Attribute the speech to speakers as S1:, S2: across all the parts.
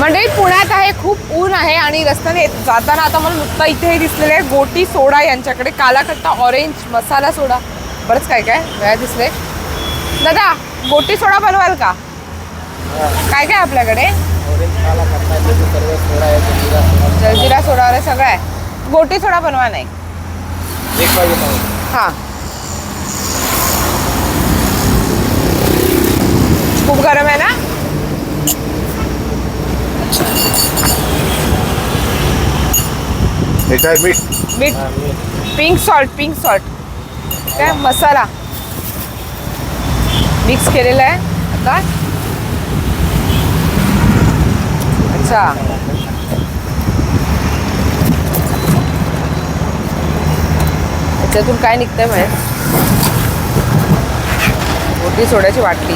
S1: म्हणजे पुण्यात आहे खूप ऊन आहे आणि रस्त्याने जाताना आता मला नुकता इथे दिसलेले आहे. गोटी सोडा यांच्याकडे काला खट्टा ऑरेंज मसाला सोडा. बरंच काय काय वेळा दिसले. दादा गोटी सोडा बनवाल का? काय काय आपल्याकडे? जलजिरा सोडा वगैरे सगळं आहे. गोटी सोडा बनवा नाही. हा खूप गरम आहे ना
S2: हे काय मीठ?
S1: मीठ. Pink salt pink salt. काय मसाला. मिक्स केलेला आहे. आता. अच्छा. त्यातून काय निघतंय माहीत? रोटी सोड्याची वाटली.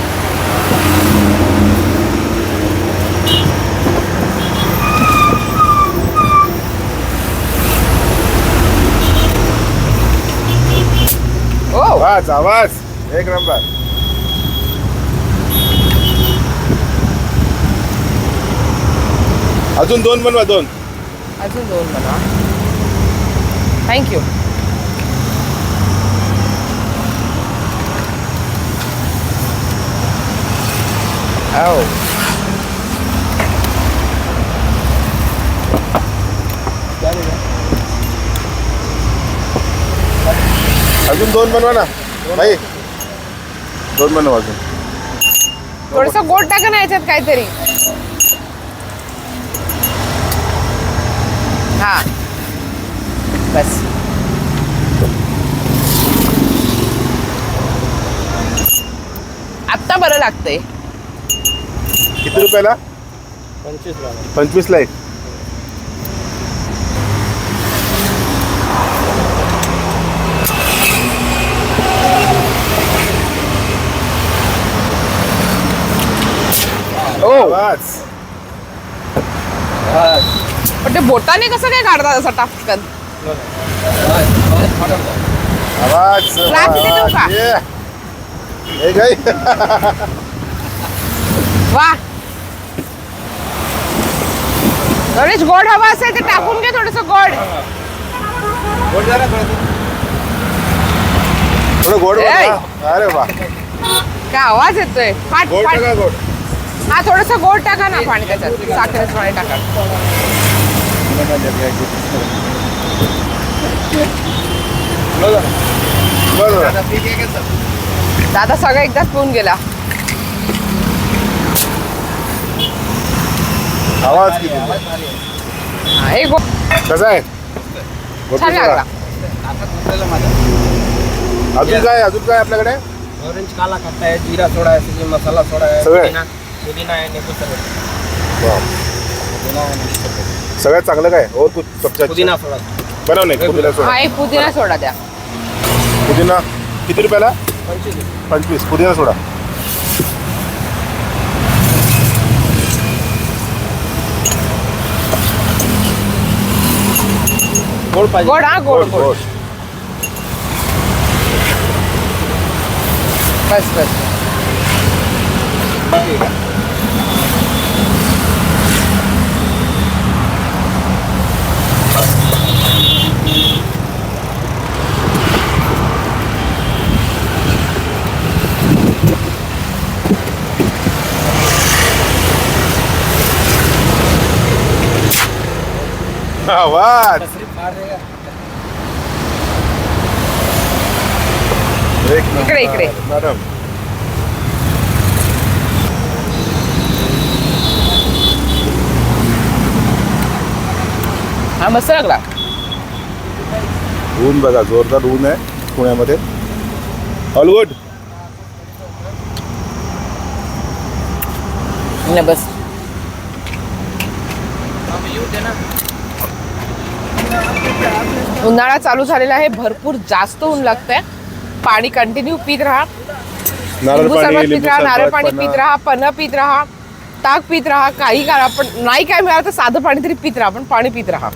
S2: आवाज आवाज. एक नंबर. अजून दोन बनवा दोन.
S1: अजून दोन बनवा. थँक्यू हो
S2: अजून दोन बनवा ना भाई दोन बनवा अजून
S1: थोडस गोड टाका ना याच्यात काहीतरी. हा. बस. आत्ता बरं लागतंय.
S2: किती रुपयाला? पंचवीसला. एक.
S1: ओ पण ते बोटाने कसं काय काढतात असं टापकन
S2: आवाज़
S1: का?
S2: ये. हे
S1: वा. गणेश गोड हवा असेल तर टाकून घे थोडस गोड.
S2: थोडं गोड
S1: ए.
S2: अरे वा.
S1: काय आवाज़ येतोय? फाट
S2: गोड
S1: फाट.
S2: गोड.
S1: हा थोडस गोड टाका ना पाणी त्याच्यात. साखरेचं पाणी टाका. दादा सगळं एकदाच पिऊन गेला.
S2: आवाज किती?
S1: हा, हे गो
S2: कसा आहे?
S1: छान. लागला.
S2: अजून काय अजून काय आपल्याकडे?
S3: ऑरेंज काला खट्टा है जीरा सोडा है सब्जी मसाला सोडा है
S2: सगळे?
S3: पुदीना पुदीना है नींबू सगळं.
S2: वा.
S3: पुदीना है नींबू सगळं.
S2: सगळ्यात चांगलं काय? हो तू
S3: पुदीना सोडा.
S2: बनव नाही पुदिना सोडा.
S1: हा एक पुदिना सोडा द्या.
S2: पुदिना किती रुपयाला?
S3: पंचवीस.
S2: पंचवीस. पुदिना सोडा.
S3: गोड पाहिजे.
S1: गोड हा गोड गोड बस बस.
S2: आवाज एक नंबर.
S1: इकडे, इकडे.
S2: मॅडम.
S1: हा मस्त लागला.
S2: ऊन बघा जोरदार ऊन आहे पुण्यामध्ये. ऑल गुड
S1: नाही बस उन्हाळा चालू झालेला आहे. भरपूर जास्त ऊन लागतंय. पाणी कंटिन्यू पीत राहा. लिंबू सरबत पीत राहा नारळ
S2: पाणी
S1: पीत राहा पन्ह पीत राहा ताक पीत राहा काही करा पण नाही काय मिळालं तर साधं पाणी तरी पीत राहा पण पाणी पीत राहा.